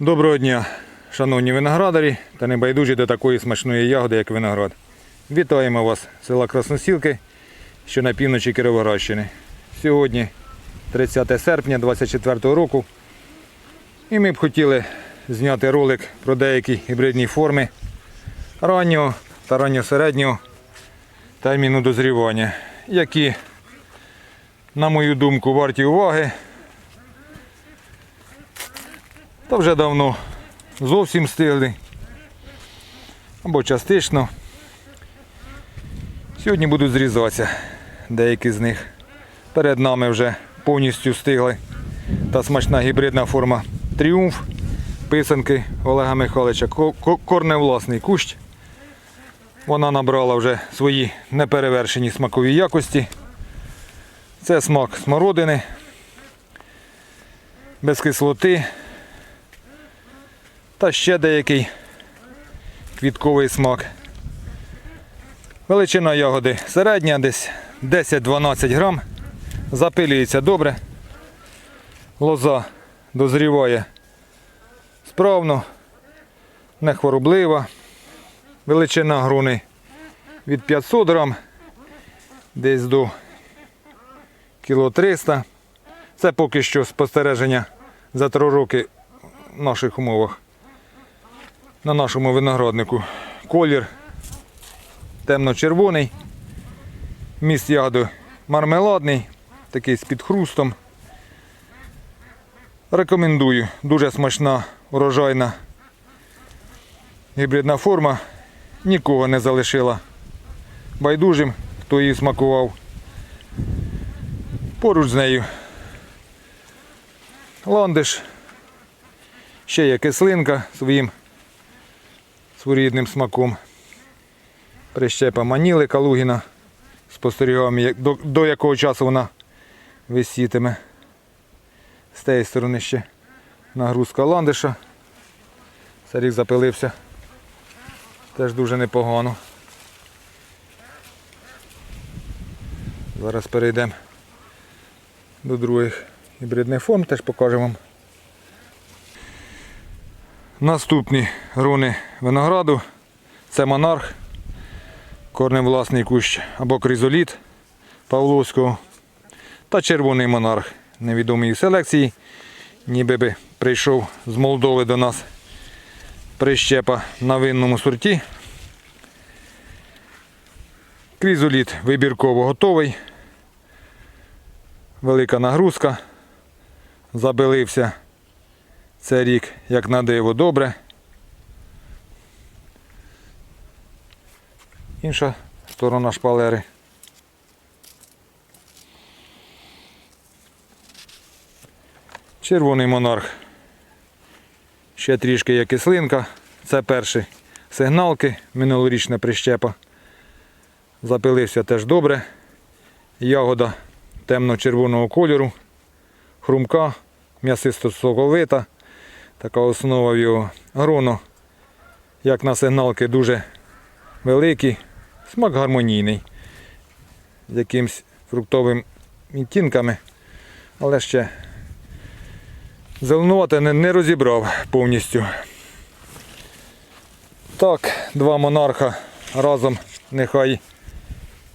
Доброго дня, шановні виноградарі та небайдужі до такої смачної ягоди, як виноград. Вітаємо вас з села Красносілки, що на півночі Кіровоградщини. Сьогодні 30 серпня 2024 року. І ми б хотіли зняти ролик про деякі гібридні форми раннього та ранньосереднього терміну дозрівання, які, на мою думку, варті уваги та вже давно зовсім стигли. Або частично. Сьогодні будуть зрізатися деякі з них. Перед нами вже повністю стигли та смачна гібридна форма Тріумф писанки Олега Михайловича. Ко- ко- Корневласний кущ. Вона набрала вже свої неперевершені смакові якості. Це смак смородини, без кислоти, та ще деякий квітковий смак. Величина ягоди середня, десь 10-12 грам. Запилюється добре. Лоза дозріває справно, не хвороблива. Величина груни від 500 грам десь до кіло 300. Це поки що спостереження за 3 роки в наших умовах на нашому винограднику. Колір темно-червоний. Міст ягоди мармеладний, такий з підхрустом. Рекомендую. Дуже смачна, урожайна гібридна форма. Нікого не залишила байдужим, хто її смакував. Поруч з нею ландиш. Ще є кислинка своїм своєрідним смаком. Прищепа Маніли Калугіна. Спостерігаємо, до, до якого часу вона висітиме. З тієї сторони ще нагрузка ландиша. Сарік запилився. Теж дуже непогано. Зараз перейдемо до других гібридних форм, теж покажемо вам. Наступні руни винограду це монарх, корневласний кущ або кризоліт Павловського та червоний монарх невідомої селекції. Ніби би прийшов з Молдови до нас прищепа на винному сорті. Крізоліт вибірково готовий. Велика нагрузка. Забилився це рік, як на диво, добре. Інша сторона шпалери. Червоний монарх. Ще трішки є кислинка. Це перші сигналки, минулорічна прищепа. Запилився теж добре. Ягода темно-червоного кольору, хрумка, м'ясисто соковита. Така основа його гроно. Як на сигналки дуже великий, смак гармонійний. З якимсь фруктовим відтінками, але ще зеленувати не, не розібрав повністю. Так, два монарха разом нехай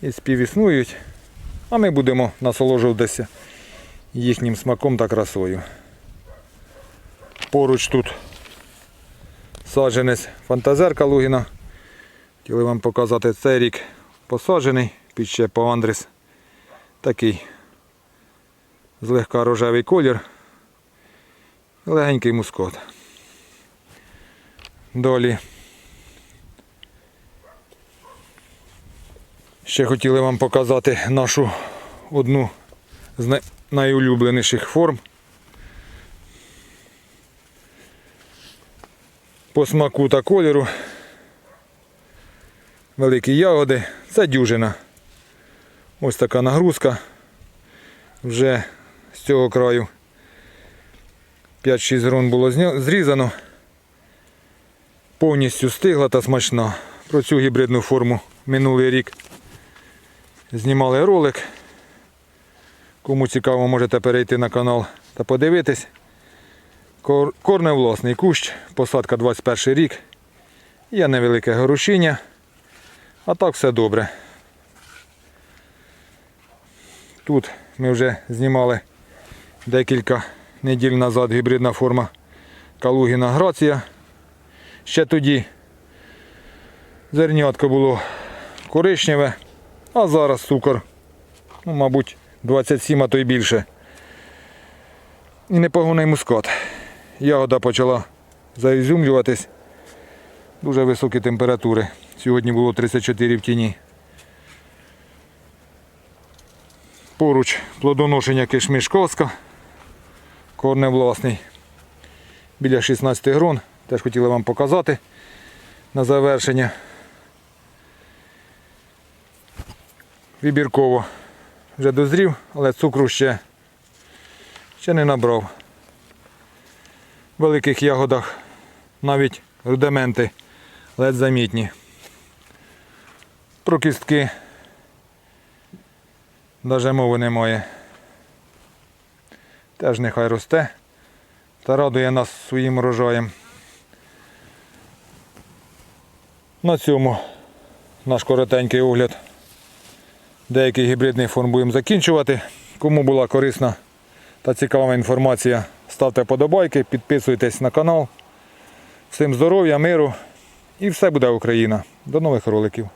і співіснують, а ми будемо насолоджуватися їхнім смаком та красою. Поруч тут саджанець фантазерка Лугіна. Хотіли вам показати цей рік посаджений під щепа Андрес. Такий злегка рожевий колір. Легенький мускот. Далі. Ще хотіли вам показати нашу одну з найулюбленіших форм. По смаку та кольору. Великі ягоди. Це дюжина. Ось така нагрузка. Вже з цього краю 5-6 грон було зрізано. Повністю стигла та смачна. Про цю гібридну форму минулий рік знімали ролик. Кому цікаво, можете перейти на канал та подивитись. Кор- Корневласний кущ, посадка 21 рік. Є невелике горушіння. А так все добре. Тут ми вже знімали декілька неділь назад гібридна форма Калугіна Грація. Ще тоді зернятко було коричневе, а зараз цукор, ну, мабуть, 27, а то й більше. І непогоний мускат. Ягода почала заізюмлюватись. Дуже високі температури. Сьогодні було 34 в тіні. Поруч плодоношення кишміш коска. Корне власний. Біля 16 грон. Теж хотіли вам показати на завершення. Вибірково вже дозрів, але цукру ще, ще не набрав. В великих ягодах навіть рудименти ледь замітні. Про кістки навіть мови немає. Теж нехай росте та радує нас своїм урожаєм. На цьому наш коротенький огляд деяких гібридних форм будемо закінчувати. Кому була корисна та цікава інформація, ставте подобайки, підписуйтесь на канал. Всім здоров'я, миру і все буде Україна. До нових роликів.